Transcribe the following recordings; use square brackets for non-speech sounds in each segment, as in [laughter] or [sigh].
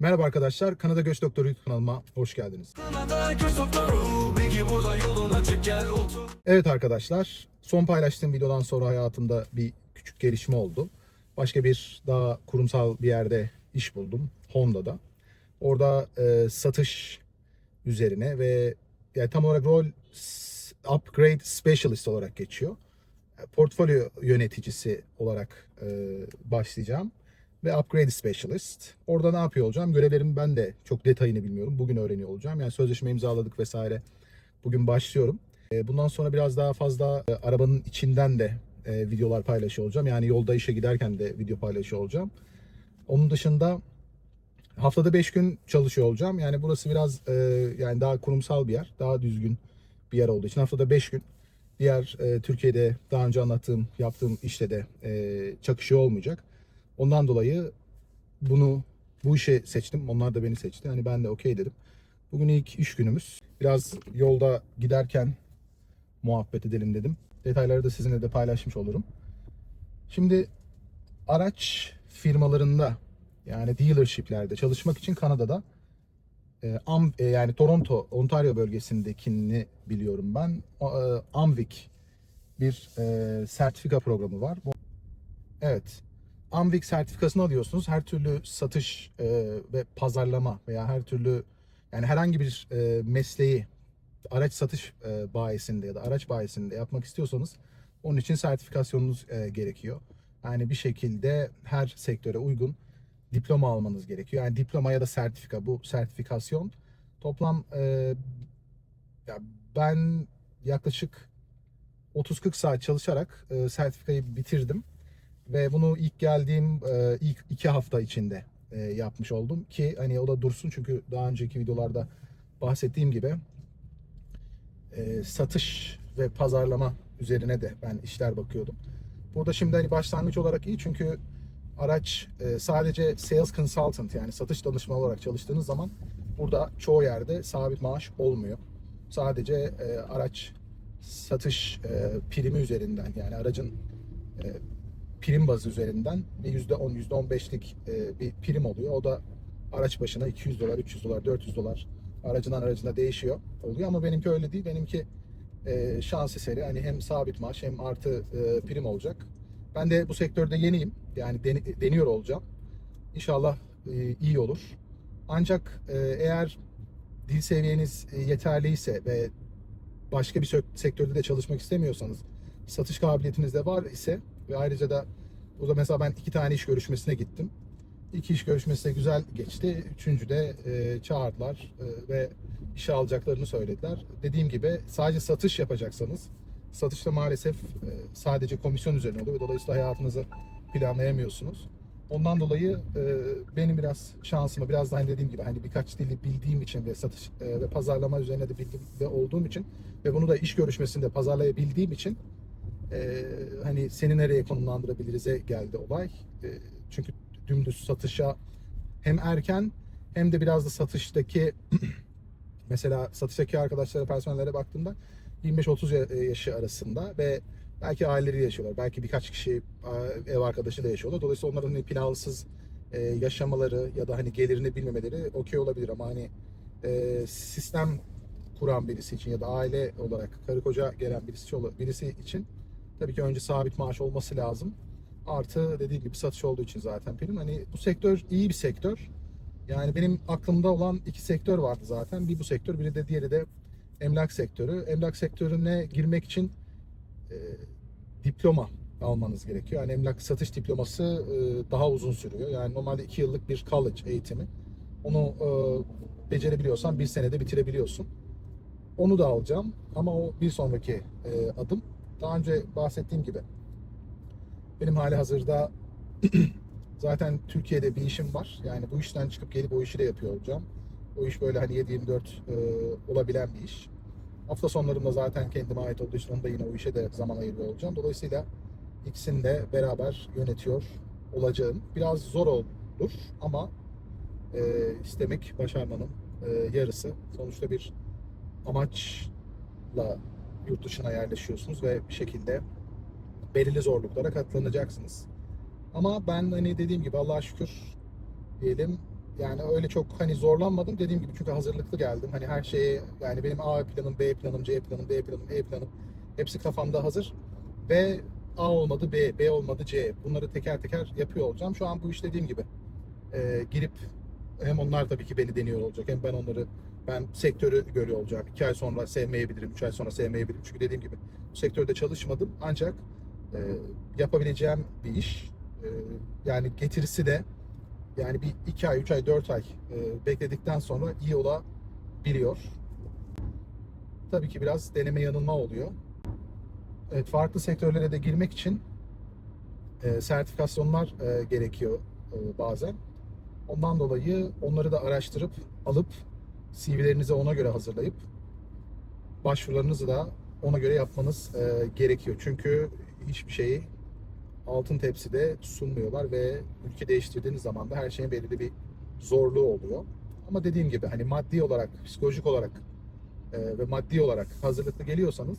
Merhaba arkadaşlar, Kanada Göç Doktoru YouTube kanalıma hoş geldiniz. Evet arkadaşlar, son paylaştığım videodan sonra hayatımda bir küçük gelişme oldu. Başka bir daha kurumsal bir yerde iş buldum, Honda'da. Orada e, satış üzerine ve yani tam olarak rol upgrade specialist olarak geçiyor. E, Portfolyo yöneticisi olarak e, başlayacağım ve upgrade specialist. Orada ne yapıyor olacağım? Görevlerimi ben de çok detayını bilmiyorum. Bugün öğreniyor olacağım. Yani sözleşme imzaladık vesaire. Bugün başlıyorum. E, Bundan sonra biraz daha fazla e, arabanın içinden de e, videolar paylaşıyor olacağım. Yani yolda işe giderken de video paylaşıyor olacağım. Onun dışında haftada 5 gün çalışıyor olacağım. Yani burası biraz yani daha kurumsal bir yer. Daha düzgün bir yer olduğu için haftada 5 gün. Diğer Türkiye'de daha önce anlattığım, yaptığım işte de çakışıyor olmayacak. Ondan dolayı bunu bu işe seçtim. Onlar da beni seçti. Hani ben de okey dedim. Bugün ilk iş günümüz. Biraz yolda giderken muhabbet edelim dedim. Detayları da sizinle de paylaşmış olurum. Şimdi araç firmalarında yani dealership'lerde çalışmak için Kanada'da e, e, yani Toronto, Ontario bölgesindekini biliyorum ben. E, Amvik bir e, sertifika programı var. Evet. Amvik sertifikasını alıyorsunuz. Her türlü satış e, ve pazarlama veya her türlü yani herhangi bir e, mesleği araç satış e, bayisinde ya da araç bayisinde yapmak istiyorsanız onun için sertifikasyonunuz e, gerekiyor. Yani bir şekilde her sektöre uygun diploma almanız gerekiyor. Yani diploma ya da sertifika bu sertifikasyon toplam e, ya ben yaklaşık 30-40 saat çalışarak e, sertifikayı bitirdim ve bunu ilk geldiğim e, ilk iki hafta içinde e, yapmış oldum ki hani o da dursun çünkü daha önceki videolarda bahsettiğim gibi e, satış ve pazarlama üzerine de ben işler bakıyordum. Burada şimdi hani başlangıç olarak iyi çünkü araç sadece sales consultant yani satış danışmanı olarak çalıştığınız zaman burada çoğu yerde sabit maaş olmuyor. Sadece araç satış primi üzerinden yani aracın prim bazı üzerinden bir %10, %15'lik e, bir prim oluyor. O da araç başına 200 dolar, 300 dolar, 400 dolar aracından aracına değişiyor oluyor ama benimki öyle değil. Benimki e, şans eseri hani hem sabit maaş hem artı e, prim olacak. Ben de bu sektörde yeniyim. Yani deni- deniyor olacağım. İnşallah e, iyi olur. Ancak e, eğer dil seviyeniz e, yeterliyse ve başka bir sektörde de çalışmak istemiyorsanız, satış kabiliyetiniz de var ise ve ayrıca da burada mesela ben iki tane iş görüşmesine gittim. İki iş görüşmesi de güzel geçti. Üçüncü de e, çağırdılar e, ve işe alacaklarını söylediler. Dediğim gibi sadece satış yapacaksanız satışta maalesef e, sadece komisyon üzerine oluyor ve dolayısıyla hayatınızı planlayamıyorsunuz. Ondan dolayı e, benim biraz şansıma biraz da hani dediğim gibi hani birkaç dili bildiğim için ve satış e, ve pazarlama üzerine de bilgim de olduğum için ve bunu da iş görüşmesinde pazarlayabildiğim için e, hani seni nereye konumlandırabiliriz'e geldi olay. E, çünkü dümdüz satışa hem erken hem de biraz da satıştaki [clears throat] mesela satıştaki arkadaşlara, personellere baktığımda 25-30 ya- yaşı arasında ve belki aileleri yaşıyorlar. Belki birkaç kişi e, ev arkadaşı da yaşıyorlar. Dolayısıyla onların hani plansız e, yaşamaları ya da hani gelirini bilmemeleri okey olabilir ama hani e, sistem kuran birisi için ya da aile olarak karı koca gelen birisi, birisi için tabii ki önce sabit maaş olması lazım. Artı dediğim gibi satış olduğu için zaten benim hani bu sektör iyi bir sektör. Yani benim aklımda olan iki sektör vardı zaten. Bir bu sektör, biri de diğeri de emlak sektörü. Emlak sektörüne girmek için e, diploma almanız gerekiyor. Yani emlak satış diploması e, daha uzun sürüyor. Yani normalde iki yıllık bir college eğitimi. Onu e, becerebiliyorsan bir senede bitirebiliyorsun. Onu da alacağım ama o bir sonraki e, adım. Daha önce bahsettiğim gibi benim hali hazırda [clears throat] zaten Türkiye'de bir işim var. Yani bu işten çıkıp gelip o işi de yapıyor olacağım. O iş böyle hani 7-24 e, olabilen bir iş. Hafta sonlarımda zaten kendime ait olduğu için onda yine o işe de zaman ayırıyor olacağım. Dolayısıyla ikisini de beraber yönetiyor olacağım. Biraz zor olur ama e, istemek başarmanın e, yarısı. Sonuçta bir amaçla yurt dışına yerleşiyorsunuz ve bir şekilde belirli zorluklara katlanacaksınız. Ama ben hani dediğim gibi Allah'a şükür diyelim Yani öyle çok hani zorlanmadım dediğim gibi çünkü hazırlıklı geldim. Hani her şeye yani benim A planım, B planım, C planım, D planım, E planım hepsi kafamda hazır. Ve A olmadı B, B olmadı C. Bunları teker teker yapıyor olacağım. Şu an bu iş dediğim gibi e, girip hem onlar tabii ki beni deniyor olacak hem ben onları ben sektörü görüyor olacağım. İki ay sonra sevmeyebilirim, üç ay sonra sevmeyebilirim. Çünkü dediğim gibi bu sektörde çalışmadım ancak e, yapabileceğim bir iş. E, yani getirisi de yani bir iki ay, üç ay, dört ay e, bekledikten sonra iyi olabiliyor. Tabii ki biraz deneme yanılma oluyor. Evet, farklı sektörlere de girmek için e, sertifikasyonlar e, gerekiyor e, bazen. Ondan dolayı onları da araştırıp alıp CV'lerinizi ona göre hazırlayıp başvurularınızı da ona göre yapmanız e, gerekiyor. Çünkü hiçbir şeyi altın tepside sunmuyorlar ve ülke değiştirdiğiniz zaman da her şeyin belirli bir zorluğu oluyor. Ama dediğim gibi hani maddi olarak, psikolojik olarak e, ve maddi olarak hazırlıklı geliyorsanız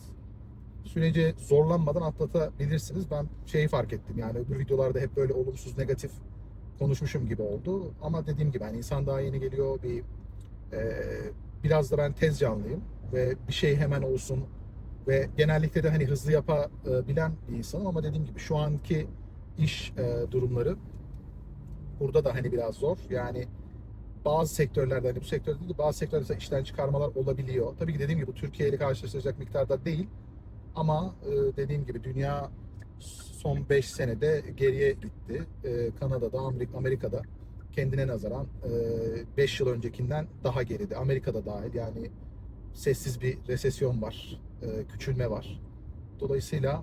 süreci zorlanmadan atlatabilirsiniz. Ben şeyi fark ettim yani öbür videolarda hep böyle olumsuz, negatif konuşmuşum gibi oldu. Ama dediğim gibi hani insan daha yeni geliyor bir biraz da ben tez canlıyım ve bir şey hemen olsun ve genellikle de hani hızlı yapabilen bir insanım ama dediğim gibi şu anki iş e, durumları burada da hani biraz zor. Yani bazı sektörlerde hani bu sektörde değil de bazı sektörlerde işten çıkarmalar olabiliyor. Tabii ki dediğim gibi bu Türkiye ile karşılaştıracak miktarda değil. Ama e, dediğim gibi dünya son 5 senede geriye gitti. E, Kanada'da, Amerik- Amerika'da kendine nazaran 5 yıl öncekinden daha geride. Amerika'da dahil yani sessiz bir resesyon var, e, küçülme var. Dolayısıyla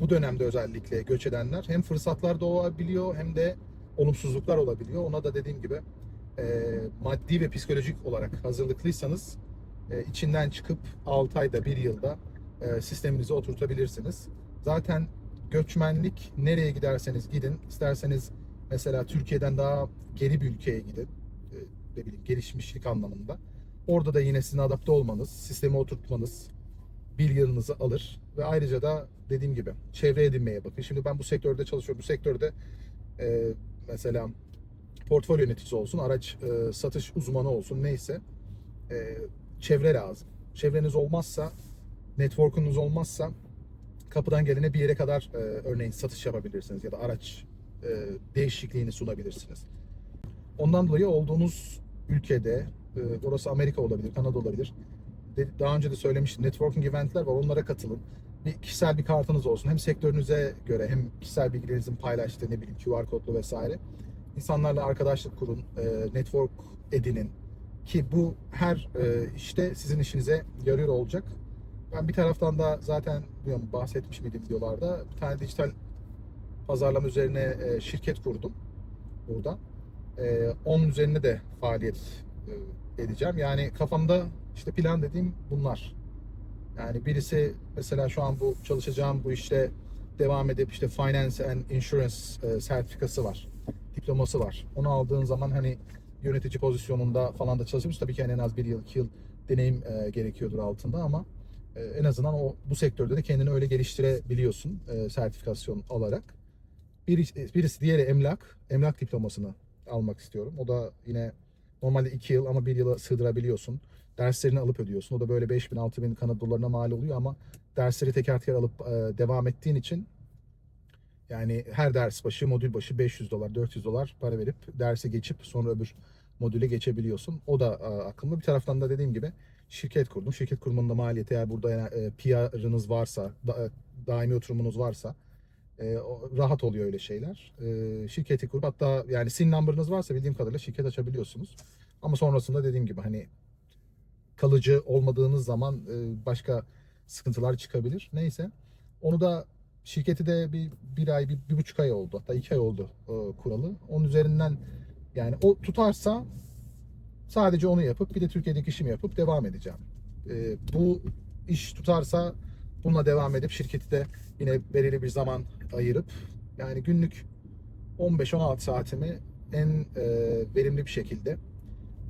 bu dönemde özellikle göç edenler hem fırsatlar doğabiliyor hem de olumsuzluklar olabiliyor. Ona da dediğim gibi e, maddi ve psikolojik olarak hazırlıklıysanız e, içinden çıkıp 6 ayda, 1 yılda e, sisteminizi oturtabilirsiniz. Zaten göçmenlik nereye giderseniz gidin, isterseniz mesela Türkiye'den daha geri bir ülkeye gidin, e, ne bileyim gelişmişlik anlamında. Orada da yine sizin adapte olmanız, sistemi oturtmanız yılınızı alır ve ayrıca da dediğim gibi çevre edinmeye bakın. Şimdi ben bu sektörde çalışıyorum. Bu sektörde e, mesela portfolyo yöneticisi olsun, araç e, satış uzmanı olsun neyse e, çevre lazım. Çevreniz olmazsa, network'unuz olmazsa kapıdan gelene bir yere kadar e, örneğin satış yapabilirsiniz ya da araç e, değişikliğini sunabilirsiniz. Ondan dolayı olduğunuz ülkede, e, orası Amerika olabilir, Kanada olabilir. Daha önce de söylemiştim, networking eventler var, onlara katılın. Bir kişisel bir kartınız olsun. Hem sektörünüze göre hem kişisel bilgilerinizin paylaştığı ne bileyim QR kodlu vesaire. İnsanlarla arkadaşlık kurun, e, network edinin. Ki bu her işte sizin işinize yarıyor olacak. Ben bir taraftan da zaten bilmiyorum bahsetmiş miydim videolarda bir tane dijital pazarlama üzerine e, şirket kurdum burada. E, onun üzerine de faaliyet e, edeceğim. Yani kafamda işte plan dediğim bunlar. Yani birisi mesela şu an bu çalışacağım bu işte devam edip işte Finance and Insurance e, sertifikası var. Diploması var. Onu aldığın zaman hani yönetici pozisyonunda falan da çalışmış. Tabii ki yani en az bir yıl, iki yıl deneyim e, gerekiyordur altında ama e, en azından o bu sektörde de kendini öyle geliştirebiliyorsun e, sertifikasyon alarak. Birisi, birisi diğeri emlak. Emlak diplomasını almak istiyorum. O da yine normalde iki yıl ama bir yıla sığdırabiliyorsun. Derslerini alıp ödüyorsun. O da böyle 5000 6000 Kanada dolarına mal oluyor ama dersleri teker teker alıp e, devam ettiğin için yani her ders başı, modül başı 500 dolar, 400 dolar para verip derse geçip sonra öbür modüle geçebiliyorsun. O da e, aklımda. Bir taraftan da dediğim gibi şirket kurdum. Şirket kurmanın da maliyeti eğer burada e, PR'ınız varsa, da, e, daimi oturumunuz varsa e, rahat oluyor öyle şeyler. E, şirketi kurup hatta yani SIN number'ınız varsa bildiğim kadarıyla şirket açabiliyorsunuz. Ama sonrasında dediğim gibi hani kalıcı olmadığınız zaman e, başka sıkıntılar çıkabilir. Neyse. Onu da şirketi de bir, bir ay, bir, bir buçuk ay oldu. Hatta iki ay oldu e, kuralı. Onun üzerinden yani o tutarsa sadece onu yapıp bir de Türkiye'deki işimi yapıp devam edeceğim. E, bu iş tutarsa bununla devam edip şirketi de yine belirli bir zaman ayırıp yani günlük 15-16 saatimi en e, verimli bir şekilde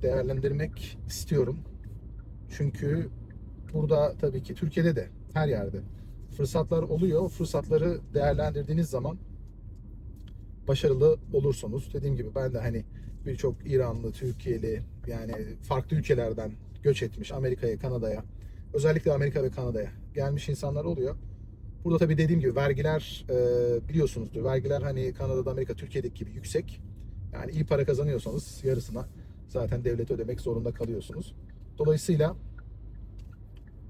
değerlendirmek istiyorum. Çünkü burada tabii ki Türkiye'de de her yerde fırsatlar oluyor. O fırsatları değerlendirdiğiniz zaman başarılı olursunuz. Dediğim gibi ben de hani birçok İranlı, Türkiye'li yani farklı ülkelerden göç etmiş Amerika'ya, Kanada'ya. Özellikle Amerika ve Kanada'ya gelmiş insanlar oluyor. Burada tabii dediğim gibi vergiler e, biliyorsunuzdur. Vergiler hani Kanada'da, Amerika, Türkiye'deki gibi yüksek. Yani iyi para kazanıyorsanız yarısına zaten devlete ödemek zorunda kalıyorsunuz. Dolayısıyla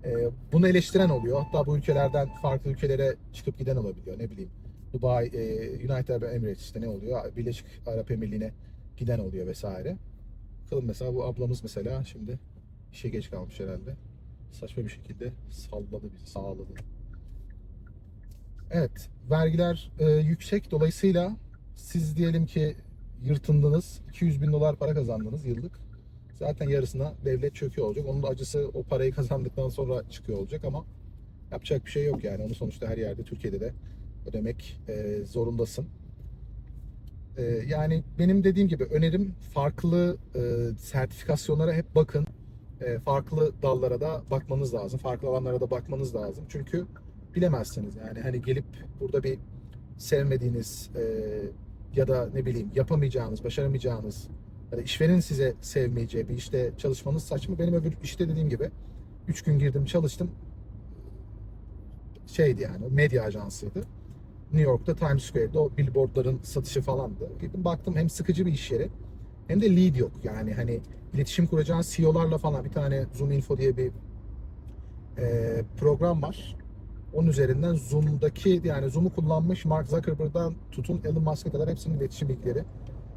e, bunu eleştiren oluyor. Hatta bu ülkelerden farklı ülkelere çıkıp giden olabiliyor. Ne bileyim Dubai, e, United Arab Emirates ne oluyor? Birleşik Arap Emirliği'ne giden oluyor vesaire. Bakalım mesela bu ablamız mesela şimdi işe geç kalmış herhalde. Saçma bir şekilde salladı bizi, sağladı. Evet, vergiler e, yüksek. Dolayısıyla siz diyelim ki yırtındınız, 200 bin dolar para kazandınız yıllık. Zaten yarısına devlet çöküyor olacak. Onun da acısı o parayı kazandıktan sonra çıkıyor olacak ama yapacak bir şey yok yani. Onu sonuçta her yerde, Türkiye'de de ödemek e, zorundasın. E, yani benim dediğim gibi önerim farklı e, sertifikasyonlara hep bakın. E, farklı dallara da bakmanız lazım. Farklı alanlara da bakmanız lazım. Çünkü bilemezsiniz yani. Hani gelip burada bir sevmediğiniz e, ya da ne bileyim yapamayacağınız, başaramayacağınız ya da işverenin size sevmeyeceği bir işte çalışmanız saçma. Benim öbür işte dediğim gibi 3 gün girdim çalıştım. Şeydi yani medya ajansıydı. New York'ta Times Square'de o billboardların satışı falandı. Gittim baktım hem sıkıcı bir iş yeri hem de lead yok. Yani hani iletişim kuracağın CEO'larla falan bir tane Zoom Info diye bir e, program var. Onun üzerinden Zoom'daki yani Zoom'u kullanmış Mark Zuckerberg'dan tutun Elon Musk'a kadar hepsinin iletişim bilgileri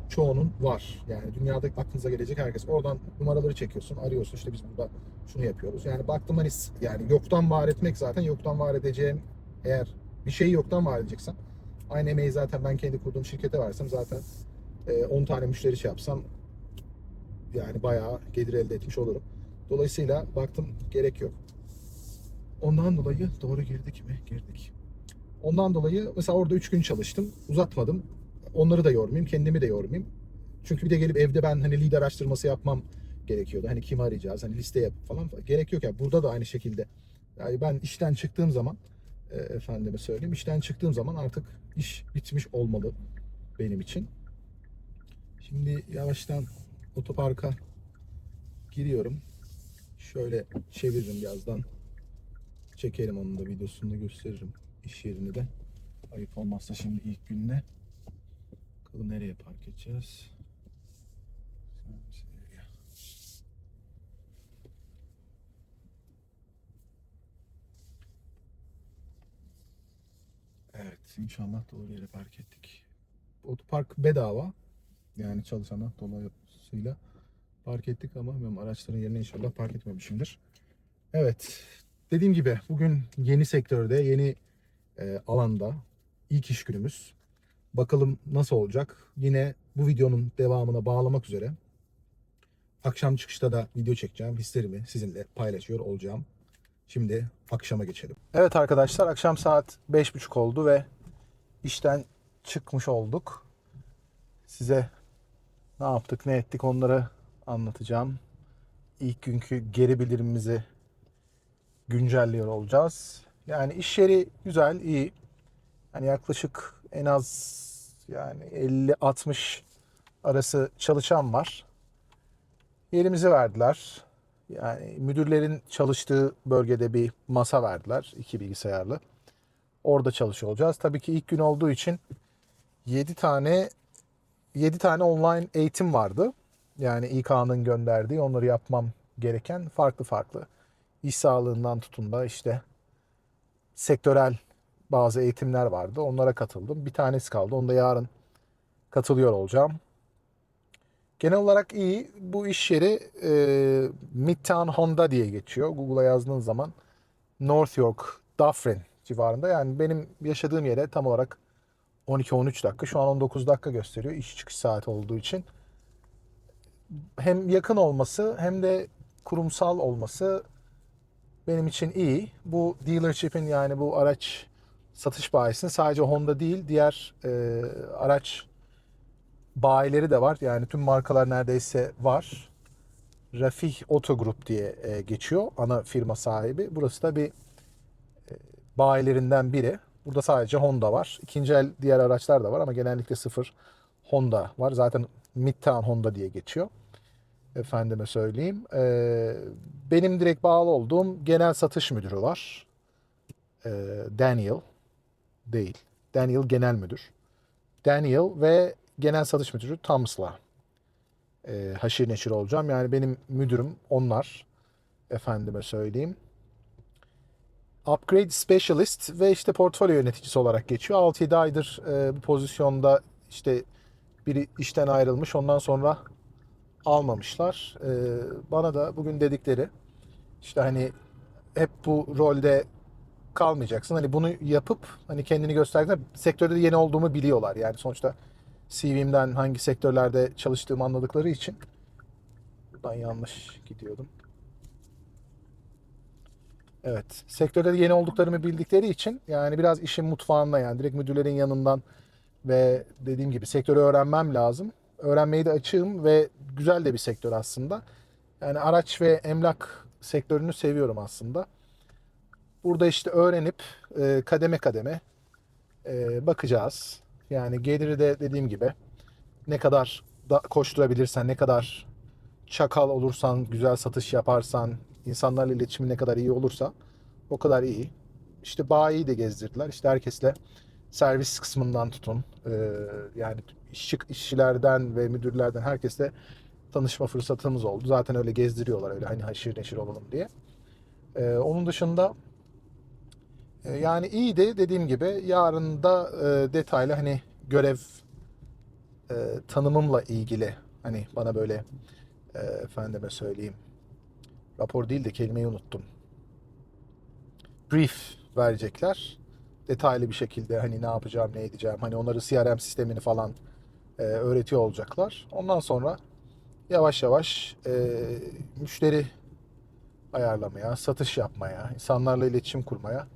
çoğunun var. Yani dünyada aklınıza gelecek herkes. Oradan numaraları çekiyorsun, arıyorsun. İşte biz burada şunu yapıyoruz. Yani baktım hani yani yoktan var etmek zaten yoktan var edeceğim eğer bir şeyi yoktan var edeceksen aynı emeği zaten ben kendi kurduğum şirkete versem zaten e, 10 tane müşteri şey yapsam yani bayağı gelir elde etmiş olurum. Dolayısıyla baktım gerek yok. Ondan dolayı doğru girdik mi? Girdik. Ondan dolayı mesela orada 3 gün çalıştım. Uzatmadım. Onları da yormayayım, kendimi de yormayayım. Çünkü bir de gelip evde ben hani lider araştırması yapmam gerekiyordu. Hani kimi arayacağız, hani liste yap falan. Gerek yok ya. Burada da aynı şekilde. Yani ben işten çıktığım zaman e, efendime söyleyeyim. işten çıktığım zaman artık iş bitmiş olmalı benim için. Şimdi yavaştan otoparka giriyorum. Şöyle çeviririm birazdan. Çekerim onun da videosunu da gösteririm. iş yerini de. Ayıp olmazsa şimdi ilk günde. Bakalım nereye park edeceğiz. Evet inşallah doğru yere park ettik. Otopark bedava. Yani çalışana dolayısıyla park ettik ama benim araçların yerine inşallah park etmemişimdir. Evet dediğim gibi bugün yeni sektörde yeni e, alanda ilk iş günümüz. Bakalım nasıl olacak. Yine bu videonun devamına bağlamak üzere akşam çıkışta da video çekeceğim. Hislerimi sizinle paylaşıyor olacağım. Şimdi akşama geçelim. Evet arkadaşlar akşam saat 5.30 oldu ve işten çıkmış olduk. Size ne yaptık ne ettik onları anlatacağım. İlk günkü geri bildirimimizi güncelliyor olacağız. Yani iş yeri güzel, iyi. Hani yaklaşık en az yani 50-60 arası çalışan var. Yerimizi verdiler. Yani müdürlerin çalıştığı bölgede bir masa verdiler. iki bilgisayarlı. Orada çalışıyor olacağız. Tabii ki ilk gün olduğu için 7 tane 7 tane online eğitim vardı. Yani İK'nın gönderdiği onları yapmam gereken farklı farklı. İş sağlığından tutun da işte sektörel bazı eğitimler vardı. Onlara katıldım. Bir tanesi kaldı. Onda yarın katılıyor olacağım. Genel olarak iyi. Bu iş yeri e, Midtown Honda diye geçiyor. Google'a yazdığın zaman North York, Dufferin civarında. Yani benim yaşadığım yere tam olarak 12-13 dakika. Şu an 19 dakika gösteriyor. İş çıkış saati olduğu için. Hem yakın olması hem de kurumsal olması benim için iyi. Bu dealership'in yani bu araç satış bayisinin sadece Honda değil diğer e, araç bayileri de var. Yani tüm markalar neredeyse var. Rafih Auto Group diye e, geçiyor ana firma sahibi. Burası da bir e, bayilerinden biri. Burada sadece Honda var. İkinci el diğer araçlar da var ama genellikle sıfır Honda var. Zaten Midtown Honda diye geçiyor. Efendime söyleyeyim. Ee, benim direkt bağlı olduğum genel satış müdürü var. Ee, Daniel değil. Daniel genel müdür. Daniel ve genel satış müdürü Thomas'la e, haşir neşir olacağım. Yani benim müdürüm onlar. Efendime söyleyeyim. Upgrade Specialist ve işte portfolyo yöneticisi olarak geçiyor. 6-7 aydır e, bu pozisyonda işte biri işten ayrılmış. Ondan sonra almamışlar. E, bana da bugün dedikleri işte hani hep bu rolde kalmayacaksın. Hani bunu yapıp hani kendini gösterdiğinde sektörde de yeni olduğumu biliyorlar. Yani sonuçta CV'mden hangi sektörlerde çalıştığımı anladıkları için buradan yanlış gidiyordum. Evet. Sektörde de yeni olduklarımı bildikleri için yani biraz işin mutfağında yani direkt müdürlerin yanından ve dediğim gibi sektörü öğrenmem lazım. Öğrenmeyi de açığım ve güzel de bir sektör aslında. Yani araç ve emlak sektörünü seviyorum aslında. Burada işte öğrenip e, kademe kademe e, bakacağız. Yani geliri de dediğim gibi ne kadar da koşturabilirsen, ne kadar çakal olursan, güzel satış yaparsan, insanlarla iletişimin ne kadar iyi olursa o kadar iyi. İşte bayiyi de gezdirdiler. İşte herkesle servis kısmından tutun. e, yani işçi, işçilerden ve müdürlerden herkesle tanışma fırsatımız oldu. Zaten öyle gezdiriyorlar öyle hani haşir neşir olalım diye. E, onun dışında e, yani iyiydi dediğim gibi. Yarın da e, detaylı hani görev e, tanımımla ilgili hani bana böyle e, efendime söyleyeyim rapor değil de kelimeyi unuttum. Brief verecekler. Detaylı bir şekilde hani ne yapacağım, ne edeceğim. Hani onları CRM sistemini falan e, öğretiyor olacaklar. Ondan sonra yavaş yavaş e, müşteri ayarlamaya, satış yapmaya, insanlarla iletişim kurmaya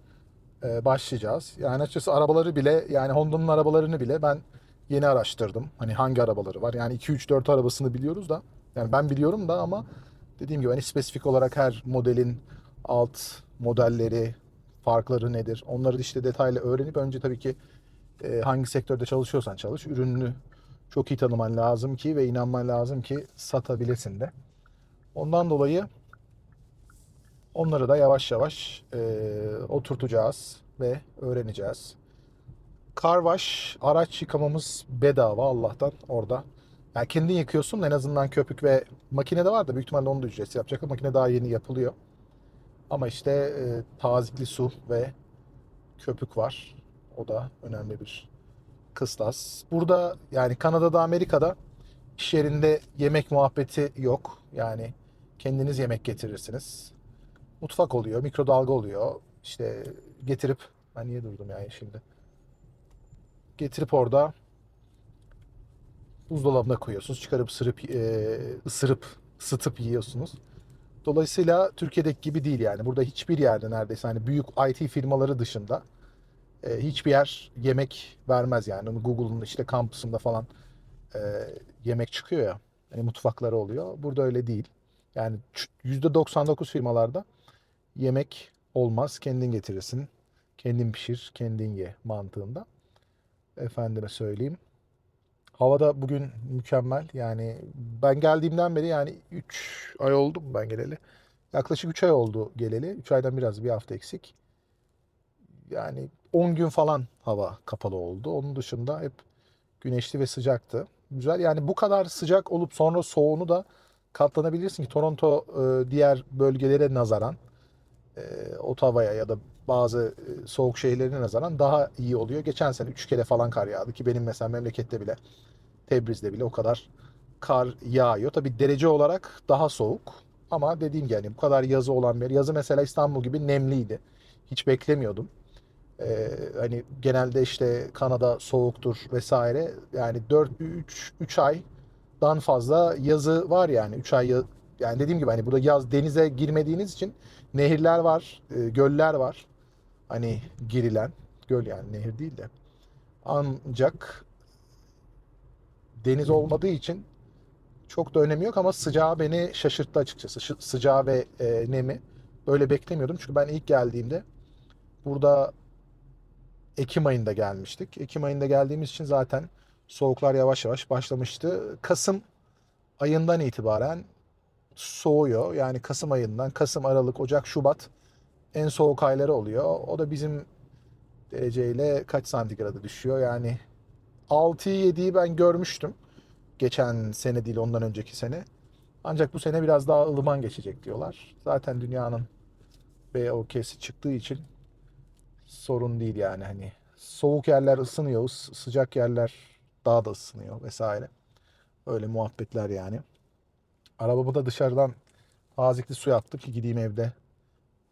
e, başlayacağız. Yani açıkçası arabaları bile yani Honda'nın arabalarını bile ben yeni araştırdım. Hani hangi arabaları var? Yani 2 3 4 arabasını biliyoruz da yani ben biliyorum da ama dediğim gibi hani spesifik olarak her modelin alt modelleri, farkları nedir? Onları işte detaylı öğrenip önce tabii ki e, hangi sektörde çalışıyorsan çalış, ürününü çok iyi tanıman lazım ki ve inanman lazım ki satabilesin de. Ondan dolayı Onları da yavaş yavaş e, oturtacağız ve öğreneceğiz. Wash, araç yıkamamız bedava Allah'tan orada. Yani kendin yıkıyorsun en azından köpük ve makine de var da büyük ihtimalle onu da ücretsiz yapacak. Makine daha yeni yapılıyor. Ama işte e, tazikli su ve köpük var. O da önemli bir kıstas. Burada yani Kanada'da, Amerika'da iş yerinde yemek muhabbeti yok. Yani kendiniz yemek getirirsiniz mutfak oluyor, mikrodalga oluyor. İşte getirip ben niye durdum yani şimdi? Getirip orada buzdolabına koyuyorsunuz. Çıkarıp sırıp e, ısırıp ısıtıp yiyorsunuz. Dolayısıyla Türkiye'deki gibi değil yani. Burada hiçbir yerde neredeyse hani büyük IT firmaları dışında e, hiçbir yer yemek vermez yani. Google'un işte kampüsünde falan e, yemek çıkıyor ya. Hani mutfakları oluyor. Burada öyle değil. Yani %99 firmalarda yemek olmaz. Kendin getirirsin. Kendin pişir, kendin ye mantığında. Efendime söyleyeyim. Havada bugün mükemmel. Yani ben geldiğimden beri yani 3 ay oldu mu ben geleli? Yaklaşık 3 ay oldu geleli. 3 aydan biraz bir hafta eksik. Yani 10 gün falan hava kapalı oldu. Onun dışında hep güneşli ve sıcaktı. Güzel. Yani bu kadar sıcak olup sonra soğuğunu da katlanabilirsin ki Toronto e, diğer bölgelere nazaran e, Ottawa'ya ya da bazı e, soğuk şehirlerine nazaran daha iyi oluyor. Geçen sene 3 kere falan kar yağdı ki benim mesela memlekette bile Tebriz'de bile o kadar kar yağıyor. Tabi derece olarak daha soğuk ama dediğim gibi yani bu kadar yazı olan bir. Yazı mesela İstanbul gibi nemliydi. Hiç beklemiyordum. Ee, hani genelde işte Kanada soğuktur vesaire. Yani 4 3 3 aydan fazla yazı var yani. 3 ay ya- yani dediğim gibi hani burada yaz denize girmediğiniz için nehirler var, e, göller var. Hani girilen göl yani nehir değil de. Ancak deniz olmadığı için çok da önemi yok ama sıcağı beni şaşırttı açıkçası. Sıcağı ve e, nemi böyle beklemiyordum. Çünkü ben ilk geldiğimde burada Ekim ayında gelmiştik. Ekim ayında geldiğimiz için zaten soğuklar yavaş yavaş başlamıştı. Kasım ayından itibaren soğuyor. Yani Kasım ayından Kasım, Aralık, Ocak, Şubat en soğuk ayları oluyor. O da bizim dereceyle kaç santigrada düşüyor? Yani 6'yı 7'yi ben görmüştüm. Geçen sene değil ondan önceki sene. Ancak bu sene biraz daha ılıman geçecek diyorlar. Zaten dünyanın BOK'si çıktığı için sorun değil yani hani soğuk yerler ısınıyor, ıs- sıcak yerler daha da ısınıyor vesaire. Öyle muhabbetler yani. Arabamı da dışarıdan tazikli su yaptım ki gideyim evde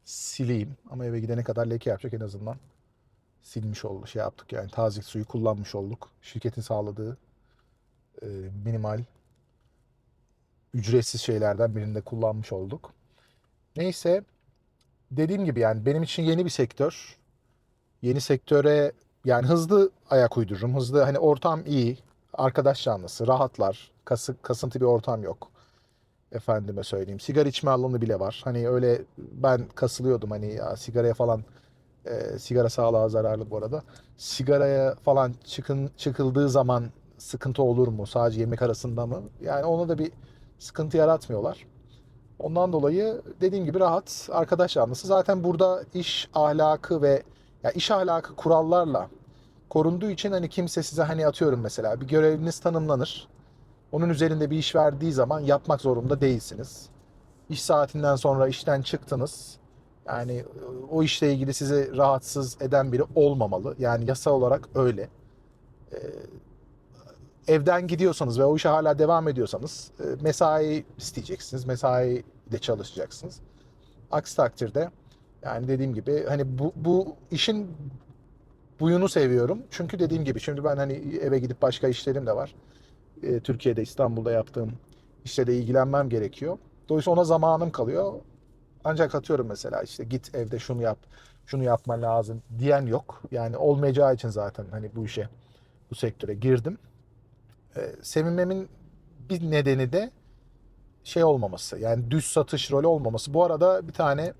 sileyim. Ama eve gidene kadar leke yapacak en azından silmiş olduk. Şey yaptık yani tazik suyu kullanmış olduk. Şirketin sağladığı e, minimal ücretsiz şeylerden birinde kullanmış olduk. Neyse dediğim gibi yani benim için yeni bir sektör. Yeni sektöre yani hızlı ayak uydururum. Hızlı hani ortam iyi. Arkadaş canlısı, rahatlar. Kası, kasıntı bir ortam yok. Efendime söyleyeyim. Sigara içme alanı bile var. Hani öyle ben kasılıyordum hani ya sigaraya falan e, sigara sağlığa zararlı bu arada. Sigaraya falan çıkın çıkıldığı zaman sıkıntı olur mu? Sadece yemek arasında mı? Yani ona da bir sıkıntı yaratmıyorlar. Ondan dolayı dediğim gibi rahat arkadaş canlısı. Zaten burada iş ahlakı ve ya iş ahlakı kurallarla korunduğu için hani kimse size hani atıyorum mesela bir göreviniz tanımlanır. Onun üzerinde bir iş verdiği zaman yapmak zorunda değilsiniz. İş saatinden sonra işten çıktınız. Yani e, o işle ilgili sizi rahatsız eden biri olmamalı. Yani yasa olarak öyle. Ee, evden gidiyorsanız ve o işe hala devam ediyorsanız e, mesai isteyeceksiniz. Mesai de çalışacaksınız. Aksi takdirde yani dediğim gibi hani bu, bu işin buyunu seviyorum. Çünkü dediğim gibi şimdi ben hani eve gidip başka işlerim de var. E, Türkiye'de İstanbul'da yaptığım işle de ilgilenmem gerekiyor. Dolayısıyla ona zamanım kalıyor. Ancak atıyorum mesela işte git evde şunu yap, şunu yapman lazım diyen yok. Yani olmayacağı için zaten hani bu işe, bu sektöre girdim. Ee, sevinmemin bir nedeni de şey olmaması. Yani düz satış rolü olmaması. Bu arada bir tane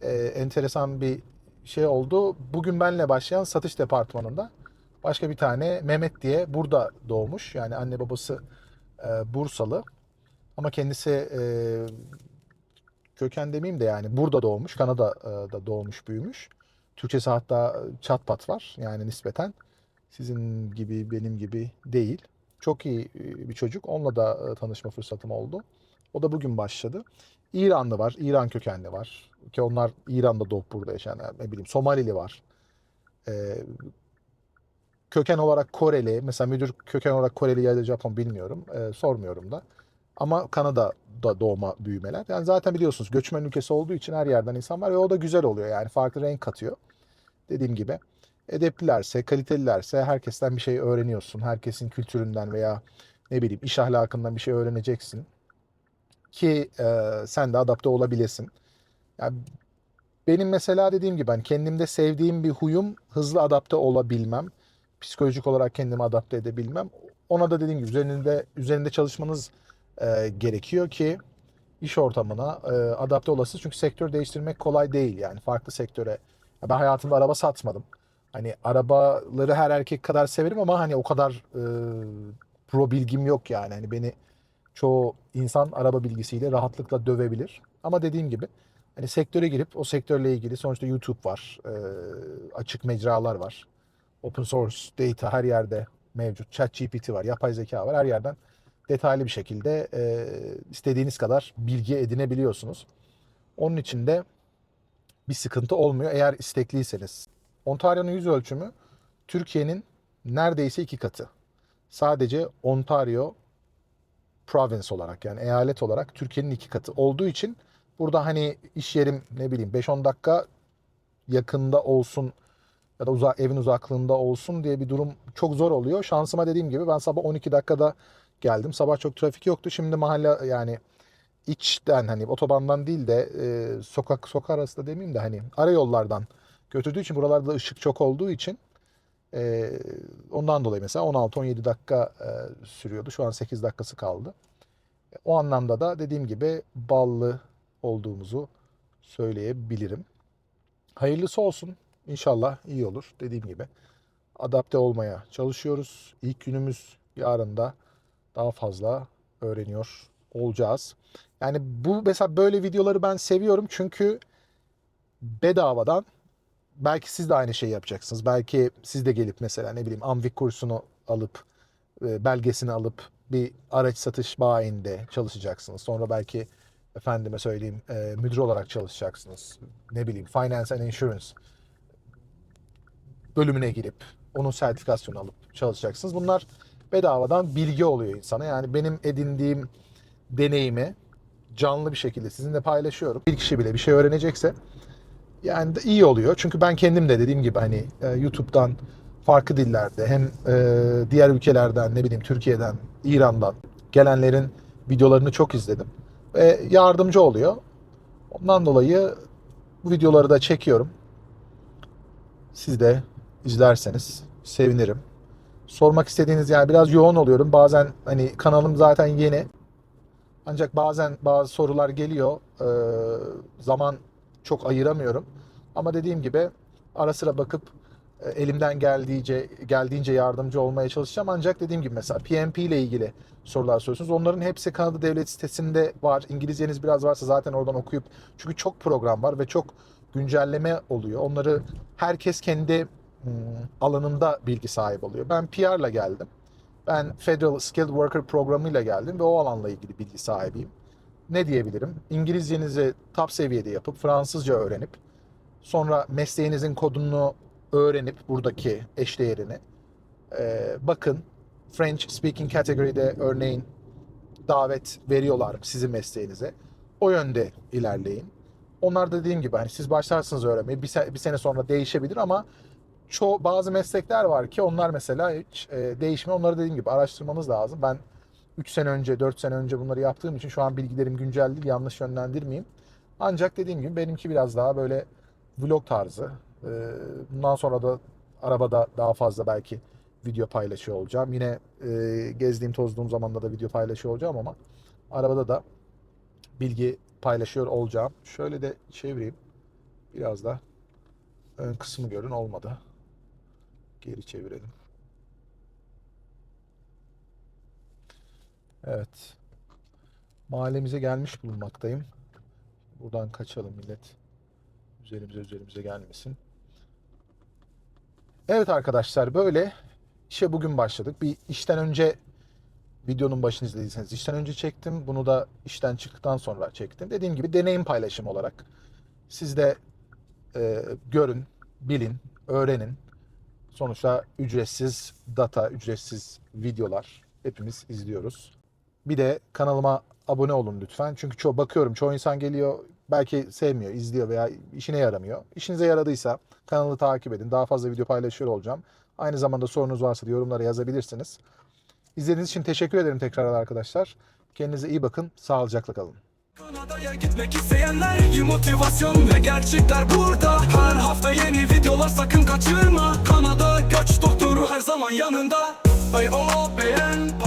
e, enteresan bir şey oldu. Bugün benle başlayan satış departmanında başka bir tane Mehmet diye burada doğmuş. Yani anne babası e, Bursalı. Ama kendisi e, köken demeyeyim de yani burada doğmuş. Kanada'da doğmuş, büyümüş. Türkçesi hatta çat pat var. Yani nispeten sizin gibi benim gibi değil. Çok iyi e, bir çocuk. Onunla da e, tanışma fırsatım oldu. O da bugün başladı. İranlı var, İran kökenli var. Ki onlar İran'da doğup burada yaşayan, ne bileyim Somalili var. Ee, köken olarak Koreli, mesela müdür köken olarak Koreli ya da Japon bilmiyorum. Ee, sormuyorum da. Ama Kanada'da doğma büyümeler. Yani zaten biliyorsunuz göçmen ülkesi olduğu için her yerden insan var ve o da güzel oluyor. Yani farklı renk katıyor. Dediğim gibi edeplilerse, kalitelilerse herkesten bir şey öğreniyorsun. Herkesin kültüründen veya ne bileyim iş ahlakından bir şey öğreneceksin. Ki e, sen de adapte olabilesin. Yani benim mesela dediğim gibi ben kendimde sevdiğim bir huyum hızlı adapte olabilmem. Psikolojik olarak kendimi adapte edebilmem. Ona da dediğim gibi üzerinde üzerinde çalışmanız e, gerekiyor ki iş ortamına e, adapte olasınız. Çünkü sektör değiştirmek kolay değil yani farklı sektöre. Ben hayatımda araba satmadım. Hani arabaları her erkek kadar severim ama hani o kadar e, pro bilgim yok yani. Hani beni çoğu insan araba bilgisiyle rahatlıkla dövebilir. Ama dediğim gibi hani sektöre girip o sektörle ilgili sonuçta YouTube var, e, açık mecralar var. Open source data her yerde mevcut. ChatGPT var, yapay zeka var. Her yerden detaylı bir şekilde e, istediğiniz kadar bilgi edinebiliyorsunuz. Onun için de bir sıkıntı olmuyor eğer istekliyseniz. Ontario'nun yüz ölçümü Türkiye'nin neredeyse iki katı. Sadece Ontario province olarak yani eyalet olarak Türkiye'nin iki katı olduğu için burada hani iş yerim ne bileyim 5-10 dakika yakında olsun ya da uza, evin uzaklığında olsun diye bir durum çok zor oluyor. Şansıma dediğim gibi ben sabah 12 dakikada geldim. Sabah çok trafik yoktu. Şimdi mahalle yani içten hani otobandan değil de e, sokak sokak arası da demeyeyim de hani ara yollardan götürdüğü için buralarda ışık çok olduğu için e, ondan dolayı mesela 16-17 dakika e, sürüyordu. Şu an 8 dakikası kaldı. O anlamda da dediğim gibi ballı olduğumuzu söyleyebilirim. Hayırlısı olsun. İnşallah iyi olur dediğim gibi. adapte olmaya çalışıyoruz. İlk günümüz yarın da daha fazla öğreniyor olacağız. Yani bu mesela böyle videoları ben seviyorum çünkü bedavadan belki siz de aynı şeyi yapacaksınız. Belki siz de gelip mesela ne bileyim Amvik kursunu alıp e, belgesini alıp bir araç satış bayinde çalışacaksınız. Sonra belki efendime söyleyeyim e, müdür olarak çalışacaksınız. Ne bileyim Finance and Insurance bölümüne girip onun sertifikasyonu alıp çalışacaksınız. Bunlar bedavadan bilgi oluyor insana. Yani benim edindiğim deneyimi canlı bir şekilde sizinle paylaşıyorum. Bir kişi bile bir şey öğrenecekse yani iyi oluyor. Çünkü ben kendim de dediğim gibi hani e, YouTube'dan farklı dillerde hem e, diğer ülkelerden ne bileyim Türkiye'den, İran'dan gelenlerin videolarını çok izledim. Ve yardımcı oluyor. Ondan dolayı bu videoları da çekiyorum. Siz de izlerseniz sevinirim. Sormak istediğiniz yani biraz yoğun oluyorum. Bazen hani kanalım zaten yeni. Ancak bazen bazı sorular geliyor. Ee, zaman çok ayıramıyorum. Ama dediğim gibi ara sıra bakıp elimden geldiğince geldiğince yardımcı olmaya çalışacağım. Ancak dediğim gibi mesela PMP ile ilgili sorular soruyorsunuz. Onların hepsi Kanada Devlet sitesinde var. İngilizceniz biraz varsa zaten oradan okuyup çünkü çok program var ve çok güncelleme oluyor. Onları herkes kendi hmm, alanında bilgi sahibi oluyor. Ben PR'la geldim. Ben Federal Skilled Worker programıyla geldim ve o alanla ilgili bilgi sahibiyim. Ne diyebilirim? İngilizcenizi top seviyede yapıp Fransızca öğrenip sonra mesleğinizin kodunu öğrenip buradaki eşdeğerini e, bakın French speaking category'de örneğin davet veriyorlar sizin mesleğinize. O yönde ilerleyin. Onlar da dediğim gibi hani siz başlarsınız öğrenmeye bir, se- bir sene sonra değişebilir ama çoğu bazı meslekler var ki onlar mesela hiç e, değişmiyor. Onları dediğim gibi araştırmanız lazım. Ben 3 sene önce, 4 sene önce bunları yaptığım için şu an bilgilerim güncel değil, yanlış yönlendirmeyeyim. Ancak dediğim gibi benimki biraz daha böyle vlog tarzı. E, bundan sonra da arabada daha fazla belki video paylaşıyor olacağım. Yine e, gezdiğim, tozduğum zamanda da video paylaşıyor olacağım ama arabada da bilgi paylaşıyor olacağım. Şöyle de çevireyim. Biraz da ön kısmı görün olmadı. Geri çevirelim. Evet. Mahallemize gelmiş bulunmaktayım. Buradan kaçalım millet. Üzerimize üzerimize gelmesin. Evet arkadaşlar böyle işe bugün başladık. Bir işten önce videonun başını izlediyseniz işten önce çektim. Bunu da işten çıktıktan sonra çektim. Dediğim gibi deneyim paylaşım olarak. Siz de e, görün, bilin, öğrenin. Sonuçta ücretsiz data, ücretsiz videolar hepimiz izliyoruz. Bir de kanalıma abone olun lütfen. Çünkü çoğu bakıyorum çoğu insan geliyor belki sevmiyor, izliyor veya işine yaramıyor. İşinize yaradıysa kanalı takip edin. Daha fazla video paylaşıyor olacağım. Aynı zamanda sorunuz varsa da yorumlara yazabilirsiniz. İzlediğiniz için teşekkür ederim tekrar arkadaşlar. Kendinize iyi bakın. Sağlıcakla kalın. Kanada'ya gitmek isteyenler motivasyon ve gerçekler burada Her hafta yeni videolar sakın kaçırma Kanada göç doktoru her zaman yanında Ay o beğen